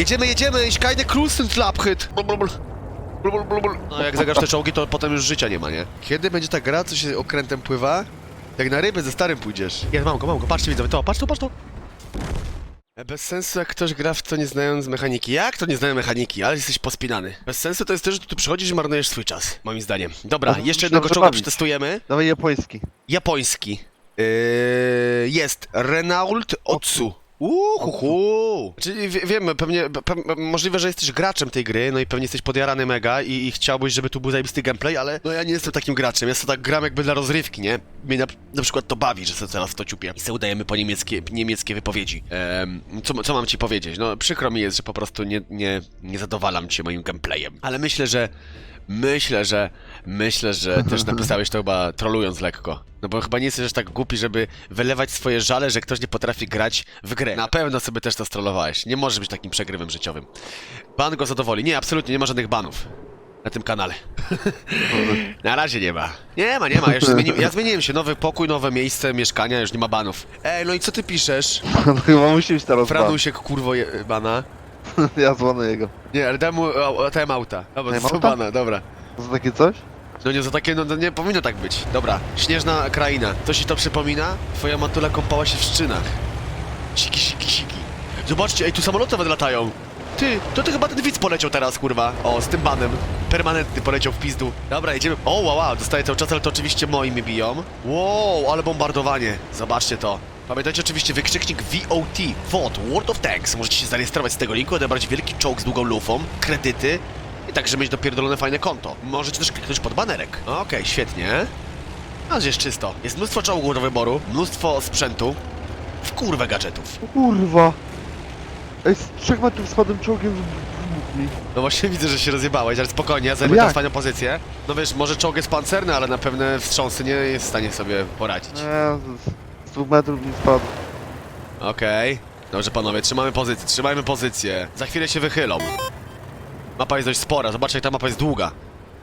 Jedziemy, jedziemy, ich keine Krustenslapchyt. No jak zagasz te czołgi, to potem już życia nie ma, nie? Kiedy będzie ta gra, co się okrętem pływa? Jak na ryby ze starym pójdziesz. Jest, mam go, mam go, patrzcie widzowie, to, patrz to, patrz to. E, Bez sensu jak ktoś gra w to nie znając mechaniki. Jak to nie znają mechaniki? Ale jesteś pospinany. Bez sensu to jest to, że tu przychodzisz i marnujesz swój czas, moim zdaniem. Dobra, No, jeszcze jednego że czołga bawić. przetestujemy. Dawaj japoński. Japoński. Yy, jest Renault Otsu. Uhuhu. Czyli wie, wiemy, pewnie, pe, możliwe, że jesteś graczem tej gry, no i pewnie jesteś podjarany mega i, i chciałbyś, żeby tu był zajebisty gameplay, ale no ja nie jestem takim graczem, ja sobie tak gram jakby dla rozrywki, nie? Mnie na, na przykład to bawi, że sobie teraz w to ciupię i sobie udajemy po niemieckie, niemieckie wypowiedzi. Em, co, co mam ci powiedzieć? No przykro mi jest, że po prostu nie, nie, nie zadowalam cię moim gameplayem, ale myślę, że Myślę, że. Myślę, że też napisałeś to chyba trolując lekko. No bo chyba nie jesteś aż tak głupi, żeby wylewać swoje żale, że ktoś nie potrafi grać w grę. Na pewno sobie też to strollowałeś. Nie możesz być takim przegrywem życiowym. Ban go zadowoli. Nie, absolutnie nie ma żadnych banów. Na tym kanale. Na razie nie ma. Nie ma, nie ma. Ja, już zmieni... ja zmieniłem się. Nowy pokój, nowe miejsce mieszkania, już nie ma banów. Ej, no i co ty piszesz? No chyba musi być teraz ban. Franusiek, kurwo je... bana. Ja dzwonię jego. Nie, ale daj mu time outa. Dobra, outa? bana, dobra. To za takie coś? No nie, za takie, no, no nie powinno tak być. Dobra, śnieżna kraina. Co ci to przypomina? Twoja matula kąpała się w szczynach. Siki, siki, siki. Zobaczcie, ej, tu samoloty nawet latają. Ty, to ty chyba ten widz poleciał teraz, kurwa. O, z tym banem. Permanentny poleciał w pizdu. Dobra, jedziemy. O, wow, wow, dostaję cały czas, ale to oczywiście moi mi biją. Wow, ale bombardowanie. Zobaczcie to. Pamiętajcie oczywiście wykrzyknik VOT, VOT, World of Tanks. Możecie się zarejestrować z tego linku, odebrać wielki czołg z długą lufą, kredyty i także mieć dopierdolone fajne konto. Możecie też kliknąć pod banerek. Okej, świetnie. A jest czysto. Jest mnóstwo czołgów do wyboru, mnóstwo sprzętu, w kurwę gadżetów. Kurwa. Ej, z trzech metrów spadłem czołgiem mi. No właśnie widzę, że się rozjebałeś, ale spokojnie, ja zajmę teraz fajną pozycję. No wiesz, może czołg jest pancerny, ale na pewne wstrząsy nie jest w stanie sobie poradzić. Nie, z, dwóch metrów mi spadł. Okej. Dobrze panowie, trzymamy pozycję, trzymajmy pozycję. Za chwilę się wychylą. Mapa jest dość spora, zobaczcie jak ta mapa jest długa.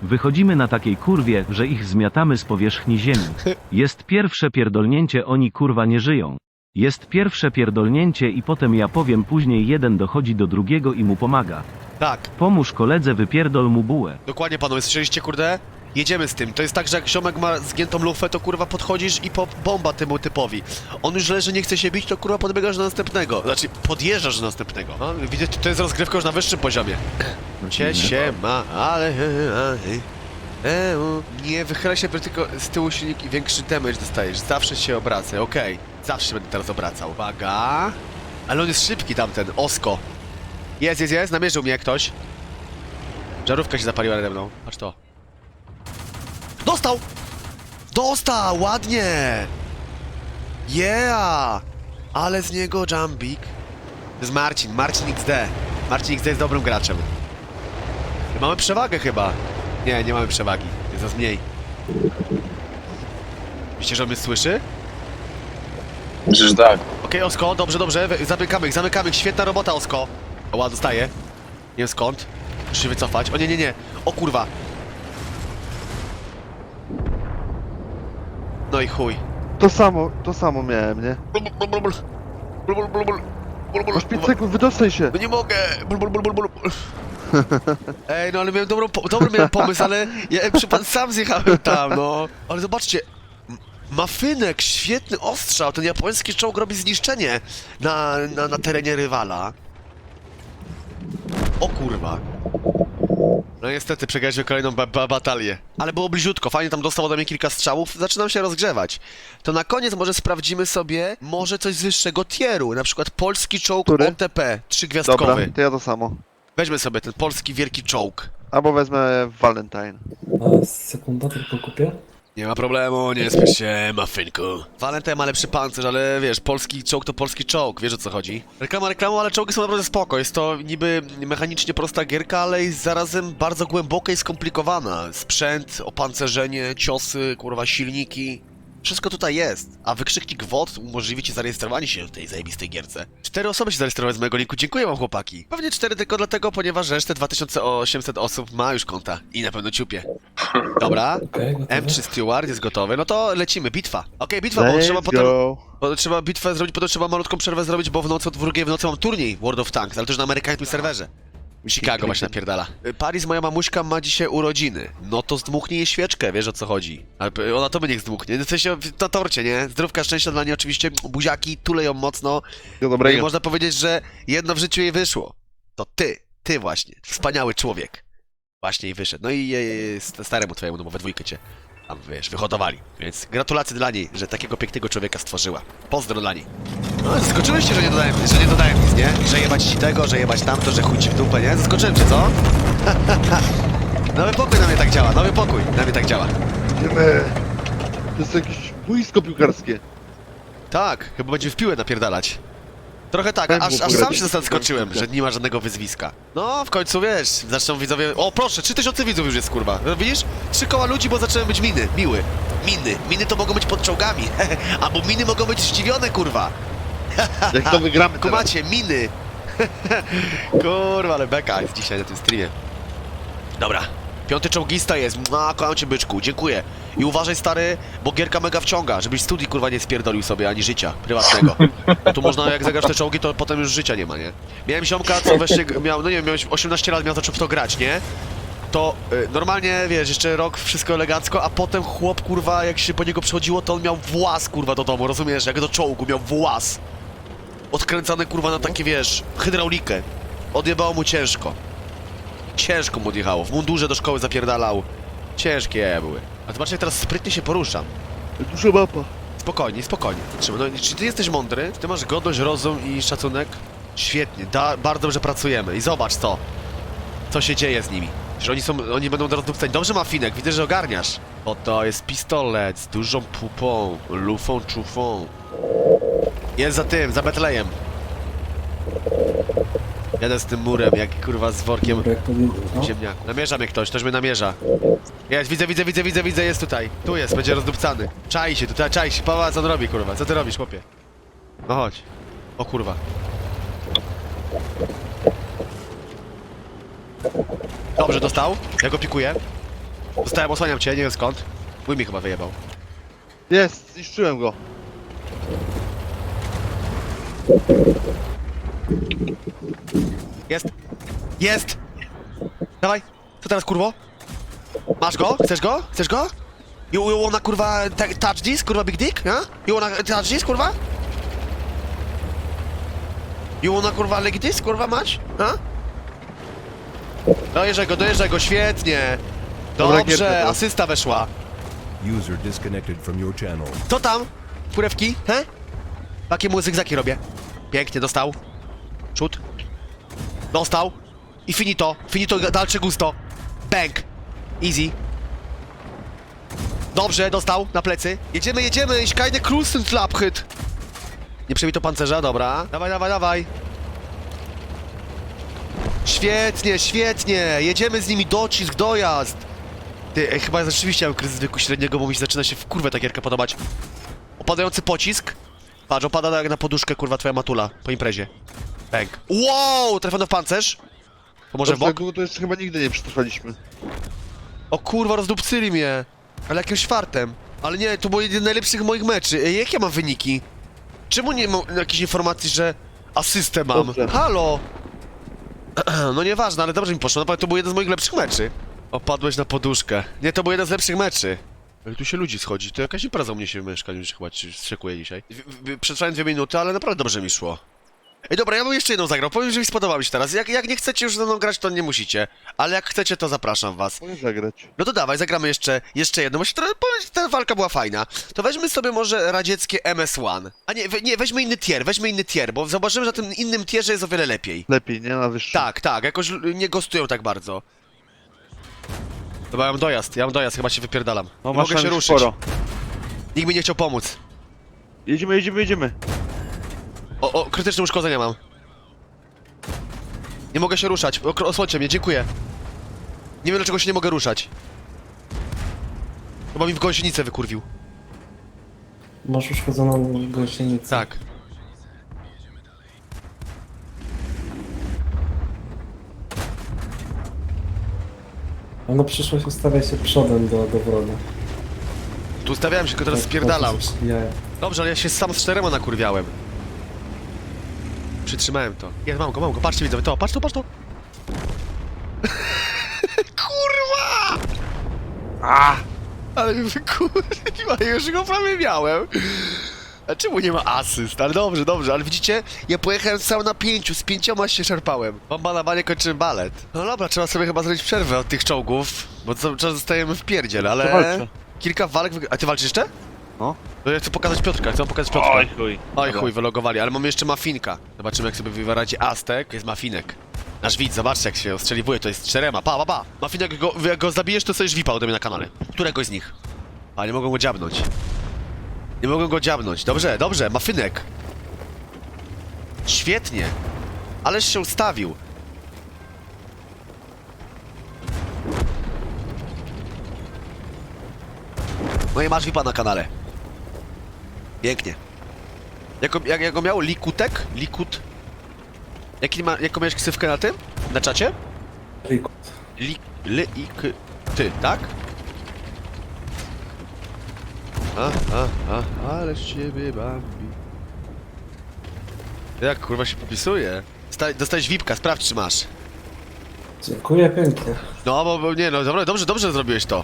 Wychodzimy na takiej kurwie, że ich zmiatamy z powierzchni ziemi. Jest pierwsze pierdolnięcie, oni kurwa nie żyją. Jest pierwsze pierdolnięcie i potem ja powiem później jeden dochodzi do drugiego i mu pomaga. Tak, Pomóż koledze wypierdol mu bułę. dokładnie panowie, słyszeliście kurde? Jedziemy z tym. To jest tak, że jak ziomek ma zgiętą lufę, to kurwa podchodzisz i po bomba temu typowi. On już leży, nie chce się bić, to kurwa podbiegasz do następnego. Znaczy, podjeżdżasz do następnego. No, widzę, to jest rozgrywka już na wyższym poziomie. Cie się ma, ale... e, u. Nie wychylaj się, tylko z tyłu silnik i większy damage dostajesz. Zawsze się obracaj, okej. Zawsze się będę teraz obracał. Uwaga. Ale on jest szybki tamten, Osko. Jest, jest, jest, namierzył mnie ktoś. Żarówka się zapaliła nade mną. Patrz to. Dostał! Dostał! Ładnie! Yeah! Ale z niego jumpik. To jest Marcin, Marcin XD. Marcin XD jest dobrym graczem. Mamy przewagę chyba. Nie, nie mamy przewagi. Jest nas mniej. Myślicie, że on mnie słyszy? Myślę, że tak. Okej, Osko, dobrze, dobrze. Zamykamy ich, zamykamy ich. Świetna robota, Osko. O, dostaję. Nie wiem skąd. Muszę się wycofać. O nie, nie, nie. O kurwa. No i chuj. To samo, to samo miałem, nie? Masz 5 sekund, wydostaj się! No nie mogę! Ej, no ale miałem dobrą, po- dobry miałem pomysł, ale ja jak przypadek sam zjechałem tam, no. Ale zobaczcie, m- Mafynek, świetny ostrzał, ten japoński czołg robi zniszczenie na, na, na terenie rywala. O kurwa. No niestety przegraliśmy kolejną ba ba batalię. Ale było bliziutko, fajnie tam dostał ode mnie kilka strzałów, zaczynam się rozgrzewać. To na koniec może sprawdzimy sobie może coś z wyższego tieru, na przykład polski czołg Który? OTP, Dobra, trzygwiazdkowy. to ja to samo. Weźmy sobie ten polski wielki czołg. Albo wezmę Valentine. A sekunda tylko kupię? Nie ma problemu, nie spiesz się, mafynku. Valentine ma lepszy pancerz, ale wiesz, polski czołg to polski czołg, wiesz o co chodzi. Reklama reklamą, ale czołgi są naprawdę spoko. Jest to niby mechanicznie prosta gierka, ale jest zarazem bardzo głęboka i skomplikowana. Sprzęt, opancerzenie, ciosy, kurwa, silniki. Wszystko tutaj jest, a wykrzyknik WOT umożliwi ci zarejestrowanie się w tej zajebistej gierce. Cztery osoby się zarejestrowały z mojego linku, dziękuję wam chłopaki. Pewnie cztery tylko dlatego, ponieważ resztę 2800 osób ma już konta i na pewno ciupie. Dobra, Okej, gotowe. M3 Steward jest gotowy, no to lecimy, bitwa. Okej, bitwa, bo trzeba potem... go. Bo trzeba bitwę zrobić, potem trzeba malutką przerwę zrobić, bo w nocy od drugiej w nocy mam turniej World of Tanks, ale też na amerykańskim serwerze. Chicago właśnie napierdala. Y, Paris, moja mamuśka ma dzisiaj urodziny. No to zdmuchnij jej świeczkę, wiesz o co chodzi. Ale p- ona to by niech zdmuchnie. W sensie w- na torcie, nie? Zdrówka, szczęścia dla niej oczywiście, buziaki, tule ją mocno. No No i dobrego. można powiedzieć, że jedno w życiu jej wyszło. To ty, ty właśnie, wspaniały człowiek. Właśnie jej wyszedł. No i st- staremu twojemu, no bo we dwójkę cię tam, wiesz, wyhodowali. Więc gratulacje dla niej, że takiego pięknego człowieka stworzyła. Pozdro dla niej. No, zaskoczyłeś się, że nie dodałem, że nie dodałem nic, nie? Że jebać ci tego, że jebać tamto, że chuj ci w dupę, nie? Zaskoczyłem cię, co? nowy pokój na mnie tak działa, nowy pokój na mnie tak działa. Idziemy. To jest jakieś boisko piłkarskie. Tak, chyba będzie w piłę napierdalać. Trochę tak, aż, aż sam się zaskoczyłem, że nie ma żadnego wyzwiska. No, w końcu wiesz, zaczną widzowie... O, proszę, 3000 widzów już jest, kurwa. No, Widzisz? Trzy koła ludzi, bo zaczęły być miny, miły. Miny. Miny to mogą być pod czołgami. Albo miny mogą być zdziwione, kurwa. Jak to wygramy. Kumacie, miny. kurwa, ale beka jest dzisiaj na tym streamie. Dobra. Piąty czołgista jest. Na kocham cię byczku, dziękuję. I uważaj stary, bo gierka mega wciąga, żebyś studii kurwa nie spierdolił sobie, ani życia prywatnego. Bo tu można, jak zagrasz te czołgi, to potem już życia nie ma, nie? Miałem ziomka, co właśnie miał, no nie wiem, miał 18 lat, miał zaczął w to grać, nie? To y, normalnie, wiesz, jeszcze rok, wszystko elegancko, a potem chłop, kurwa, jak się po niego przychodziło, to on miał włas, kurwa, do domu, rozumiesz? Jak do czołgu miał włas. Odkręcany, kurwa, na takie, wiesz, hydraulikę. Odjebało mu ciężko. Ciężko mu odjechało. W mundurze do szkoły zapierdalał. Ciężkie były. A zobaczcie, jak teraz sprytnie się poruszam. Duża mapa. Spokojnie, spokojnie. Trzeba- No, czy ty jesteś mądry? Czy ty masz godność, rozum i szacunek? Świetnie, da, bardzo dobrze pracujemy. I zobacz co. Co się dzieje z nimi. Że oni są, oni będą rozdupceni. Dobrze, Mafinek, widzę, że ogarniasz. Oto jest pistolet z dużą pupą, lufą, czufą. Jest za tym, za Betlejem. Jadę z tym murem, jak kurwa z workiem no. ziemniaku. Namierza mnie ktoś, ktoś mnie namierza. Jest, widzę, widzę, widzę, widzę, widzę, jest tutaj. Tu jest, będzie rozdupcany. Czai się, tutaj, czai się. Pawa, co on robi, kurwa? Co ty robisz, chłopie? No chodź. O kurwa. Dobrze, dostał. Ja go pikuję. Dostałem, osłaniam cię, nie wiem skąd. Mój mi chyba wyjebał. Jest, zniszczyłem go. Jest! Jest! Dawaj! Co teraz, kurwo? Masz go? Chcesz go? Chcesz go? You, you wanna, kurwa, touch this, kurwa, big dick? Ja? You wanna touch this, kurwa? You wanna, kurwa, leg this, kurwa, mać? Ha? Dojeżdżaj go, dojeżdżaj go, świetnie! Dobra Dobrze, gierka, asysta weszła. User disconnected from your channel. Co tam? Kurewki, he? Takie mu zygzaki robię. Pięknie, dostał. Przód. Dostał. I finito. Finito dalsze gusto. Bang. Easy. Dobrze, dostał na plecy. Jedziemy, jedziemy. Ich keine Krusten hit. Nie przebij to pancerza, dobra. Dawaj, dawaj, dawaj. Świetnie, świetnie. Jedziemy z nimi, docisk, dojazd. Ty, ej, chyba rzeczywiście mam kryzys wieku średniego, bo mi się zaczyna się w kurwę ta gierka podobać. Opadający pocisk. Patrz, opada jak na poduszkę, kurwa, twoja matula po imprezie. Bang. Wow, trafiony w pancerz. To może w bok? to jeszcze chyba nigdy nie przetrwaliśmy. O kurwa, rozdupcyli mnie. Ale jakimś fartem. Ale nie, to był jeden z najlepszych moich meczy. Ej, jakie mam wyniki? Czemu nie mam jakiejś informacji, że asystę mam? Dobrze. Halo! No nieważne, ale dobrze mi poszło. Naprawdę to był jeden z moich lepszych meczy. Opadłeś na poduszkę. Nie, to był jeden z lepszych meczy. Jak tu się ludzi schodzi, to jakaś impreza u mnie się w mieszkaniu się chyba szykuje dzisiaj. W- w- Przetrwałem dwie minuty, ale naprawdę dobrze mi szło. Ej, dobra, ja bym jeszcze jedną zagrał. Powiem, że mi spodobał mi się teraz. Jak, jak nie chcecie już ze mną grać, to nie musicie. Ale jak chcecie, to zapraszam was. Mogę zagrać. No to dawaj, zagramy jeszcze, jeszcze powiem, że ta walka była fajna. To weźmy sobie może radzieckie MS-1. A nie, we, nie, weźmy inny tier, weźmy inny tier, bo zobaczymy, że na tym innym tierze jest o wiele lepiej. Lepiej, nie? Na wyższy. Tak, tak, jakoś l- nie gostują tak bardzo. Dobra, ja mam dojazd, ja mam dojazd, chyba się wypierdalam. No, nie mogę się ruszyć. Nikt mi nie chciał pomóc. Jedziemy, jedziemy, jedziemy. O, o, krytyczne uszkodzenia mam. Nie mogę się ruszać, o, osłońcie mnie, dziękuję. Nie wiem dlaczego się nie mogę ruszać. Chyba mi w gąsienicę wykurwił. Masz uszkodzoną gąsienicę. Tak. A na przyszłość ustawiaj się przodem do, do wroga. Tu ustawiałem się, tylko teraz Tak, spierdalał. tak. Dobrze, ale ja się sam z czterema nakurwiałem. Przytrzymałem to. Jest, mam go, mam go, patrzcie widzowie, to, patrz to, patrz to. Kurwa! A! Ale mi kurwa, już go prawie miałem. A czemu nie ma asyst? Ale dobrze, dobrze, ale widzicie, ja pojechałem cały na pięciu, z pięcioma się szarpałem. Bomba na banie kończymy balet. No dobra, trzeba sobie chyba zrobić przerwę od tych czołgów, bo cały czas zostajemy w pierdziel, ale... Kilka walk... A ty walczysz jeszcze? No. No ja chcę pokazać Piotrka, chcę pokazać Piotrka. Oj chuj. Oj chuj, wylogowali, ale mamy jeszcze mafinka. Zobaczymy jak sobie wywaracie Aztek, jest mafinek. Nasz widz, zobaczcie jak się ostrzeliwuje, to jest z czterema, pa, pa, pa. Mafinek, go, jak go zabijesz, to sobie żwipa ode mnie na kanale. Któregoś z nich? A, nie mogą go dziabnąć. Nie mogą go dziabnąć. Dobrze, dobrze, mafinek. Świetnie. Ależ się ustawił. No i masz VIPa na kanale. Pięknie. Jako, jak, jak go miał? Likutek? Likut? Jaki ma, jaką miałeś ksywkę na tym? Na czacie? Riku. Lik... Ly... Ik... Ty, tak? A, a, a, ale z ciebie bambi. Jak kurwa się popisuje? Sta dostałeś VIPka, sprawdź czy masz. Dziękuję pięknie. No, bo, bo nie, no dobra, dobrze, dobrze zrobiłeś to.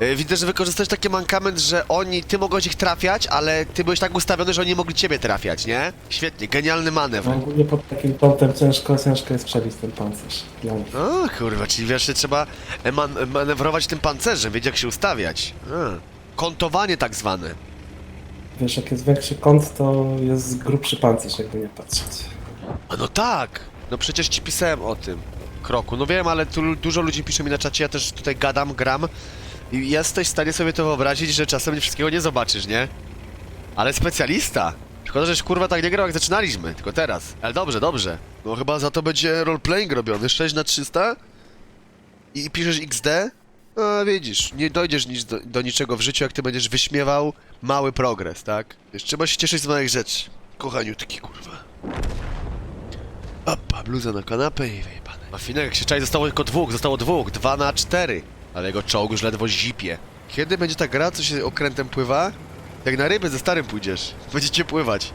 Yy, Widzę, że wykorzystałeś taki mankament, że oni, ty mogłeś ich trafiać, ale ty byłeś tak ustawiony, że oni mogli ciebie trafiać, nie? Świetnie, genialny manewr. No, ogólnie pod takim kątem ciężko, ciężko jest przebić ten pancerz. Dla. O kurwa, czyli wiesz, że trzeba man manewrować tym pancerzem, wiedzieć jak się ustawiać. A. Kontowanie tak zwane. Wiesz, jak jest większy kąt, to jest grubszy pancerz, jakby nie patrzeć. A no tak! No przecież ci pisałem o tym kroku. No wiem, ale tu dużo ludzi pisze mi na czacie, ja też tutaj gadam, gram. I jesteś w stanie sobie to wyobrazić, że czasem wszystkiego nie zobaczysz, nie? Ale specjalista! Szkoda, żeś kurwa tak nie grał jak zaczynaliśmy, tylko teraz. Ale dobrze, dobrze. No chyba za to będzie roleplaying robiony. 6 na 300? I piszesz XD? A widzisz, nie dojdziesz nic do, do niczego w życiu, jak ty będziesz wyśmiewał mały progres, tak? Wiesz, trzeba się cieszyć z małych rzeczy. Kochaniutki, kurwa. Opa, bluza na kanapę i wyjebane. Mafinek, jak się czai, zostało tylko dwóch, zostało dwóch, dwa na cztery. Ale jego czołg już ledwo zipie. Kiedy będzie ta gra, co się okrętem pływa? Jak na ryby ze starym pójdziesz. Będziecie pływać.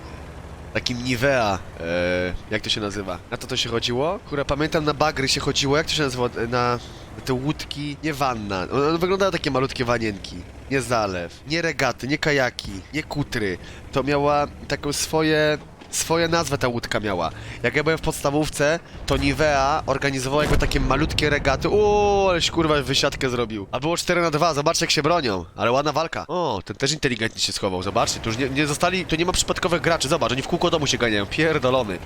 Takim Nivea, e, jak to się nazywa? Na to to się chodziło? Kurwa, pamiętam na bagry się chodziło, jak to się nazywa? E, Na, te łódki, nie wanna. One wyglądały takie malutkie wanienki. Nie zalew, nie regaty, nie kajaki, nie kutry. To miała taką swoje swoje nazwę ta łódka miała. Jak ja byłem w podstawówce, to Nivea organizowała jakby takie malutkie regaty. Uuu, aleś kurwa wysiadkę zrobił. A było 4 na 2, zobaczcie jak się bronią. Ale ładna walka. O, ten też inteligentnie się schował, zobaczcie. Tu już nie, nie zostali, tu nie ma przypadkowych graczy, zobacz, oni w kółko domu się ganiają. Pierdolony.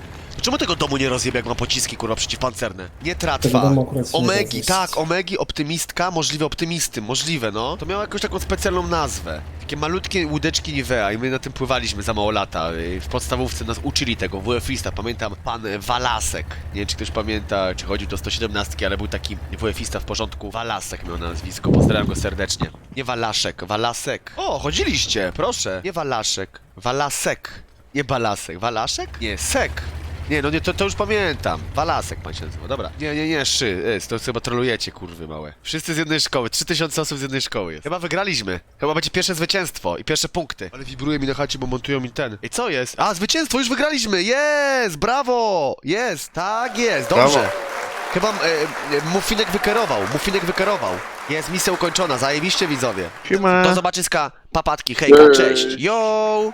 Czemu tego domu nie rozjebie, jak ma pociski, kurwa, przeciwpancerne? Nie tratwa. Omegi, tak, Omegi, optymistka, możliwe optymisty, możliwe, no. To miało jakąś taką specjalną nazwę. Takie malutkie łódeczki Nivea i my na tym pływaliśmy za mało lata. Y, W podstawówce nas uczyli tego, WF-ista, pamiętam pan Walasek. Nie wiem, czy ktoś pamięta, czy chodził do 117, ale był taki WF-ista w porządku. Walasek miał na nazwisko, pozdrawiam go serdecznie. Nie Walaszek, Walasek. O, chodziliście, proszę. Nie Walaszek, Walasek. Nie Balasek, Walaszek? Nie, Sek. Nie, no nie, to, to już pamiętam. Walasek pan się nazywa, dobra. Nie, nie, nie, szy, jest, to chyba trolujecie, kurwy małe. Wszyscy z jednej szkoły, 3000 osób z jednej szkoły jest. Chyba wygraliśmy. Chyba będzie pierwsze zwycięstwo i pierwsze punkty. Ale wibruje mi na chacie, bo montują mi ten. I co jest? A, zwycięstwo, już wygraliśmy! Jest! Brawo! Jest, tak jest, dobrze. Brawo. Chyba e, e, Mufinek wykerował, Mufinek wykerował. Jest misja ukończona, zajebiście widzowie. Siema. Do zobaczyska, papatki, hejka, cześć. Yo!